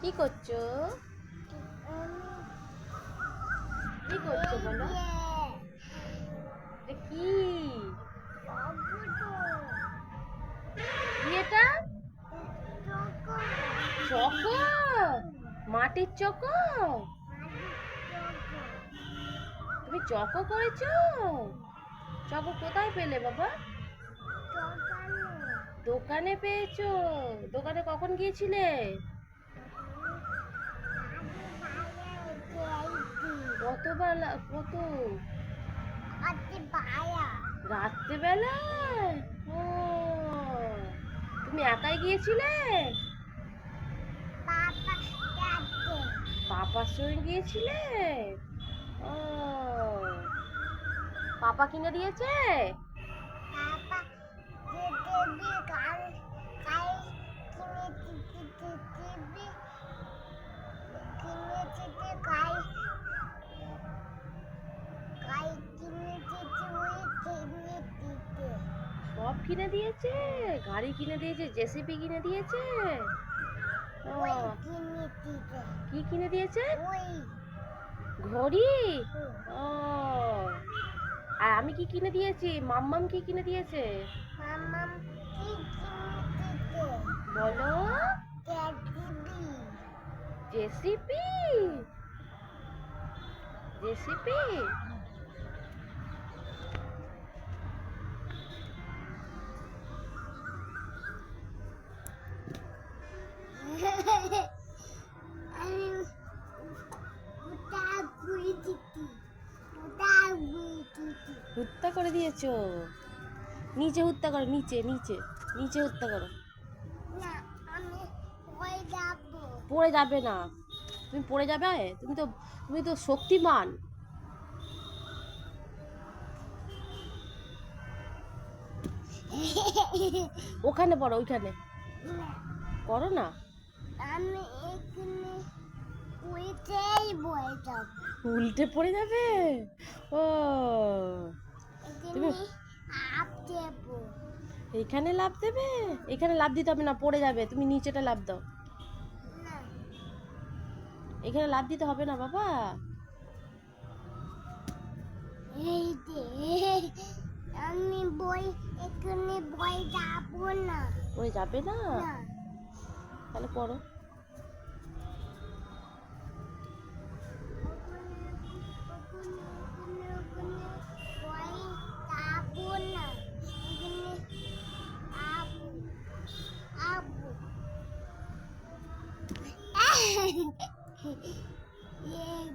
কি করছ? কি করছ বলো? কি? এটা চকো? মাটির চকো? তুমি চকো করেছ? চকো কোথায় পেলে বাবা? দোকানে পেয়েছ? দোকানে কখন গিয়েছিলে? কতবেলা কত? রাত্রেবেলায় ও, তুমি একাই গিয়েছিলে? পাপার সঙ্গে গিয়েছিলে? ও, পাপা কিনে দিয়েছে? সব কিনে দিয়েছে? গাড়ি কিনে দিয়েছে জেসিপি কিনে দিয়েছে? কি কিনে দিয়েছে? ঘড়ি? ও, আর আমি কি কিনে দিয়েছি? মাম্মাম কি কিনে দিয়েছে? বলো জেসিপি জেসিপি হত্যা করে দিয়েছ নিচে হত্যা করো নিচে নিচে নিচে হত্যা করো পড়ে যাবে না। তুমি পড়ে যাবে? তুমি তো তুমি তো শক্তিমান। ওখানে পড়ো ওইখানে। করো না। আমি উল্টে পড়ে যাবে? ও। দেব। এইখানে লাভ দেবে? এখানে লাভ দিতে হবে না পড়ে যাবে। তুমি নিচেটা লাভ দাও। এখানে লাভ দিতে হবে না বাবা। এই দে আমি বই এখানে বই যাব না। বই যাবে না? না। তাহলে পড়ো।